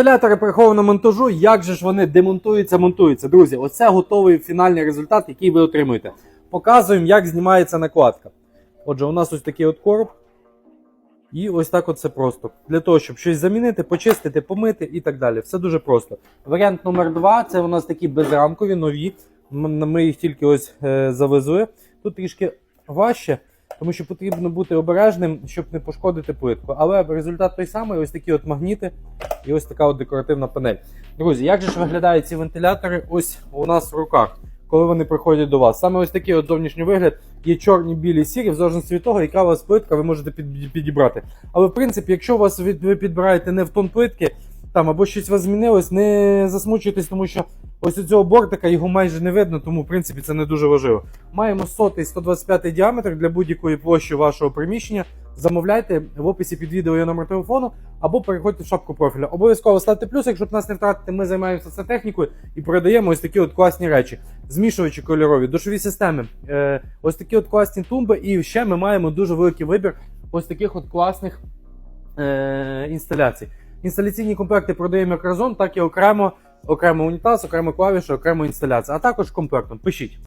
Інсталятори приховано монтажу, як же ж вони демонтуються, монтуються. Друзі, оце готовий фінальний результат, який ви отримуєте. Показуємо, як знімається накладка. Отже, у нас ось такий от короб. І ось так от це просто. Для того, щоб щось замінити, почистити, помити і так далі. Все дуже просто. Варіант номер два це у нас такі безрамкові, нові. Ми їх тільки ось е, завезли. Тут трішки важче, тому що потрібно бути обережним, щоб не пошкодити плитку. Але результат той самий: ось такі от магніти і ось така от декоративна панель. Друзі, як же ж виглядають ці вентилятори ось у нас в руках, коли вони приходять до вас? Саме ось такий от зовнішній вигляд є чорні, білі, сірі, в залежності від того, яка у вас плитка, ви можете підібрати. Але в принципі, якщо у вас ви підбираєте не в тон плитки, там або щось у вас змінилось, не засмучуйтесь, тому що ось у цього бортика його майже не видно, тому в принципі це не дуже важливо. Маємо сотий 125 діаметр для будь-якої площі вашого приміщення. Замовляйте в описі під відео є номер телефону або переходьте в шапку профіля. Обов'язково ставте плюсик, щоб нас не втратити. Ми займаємося сантехнікою і продаємо ось такі от класні речі. Змішувачі кольорові, душові системи, е, ось такі от класні тумби. І ще ми маємо дуже великий вибір ось таких от класних е, інсталяцій. Інсталяційні комплекти продаємо як разом, так і окремо, окремо унітаз, окремо клавіші, окремо інсталяція, а також комплектом. Пишіть.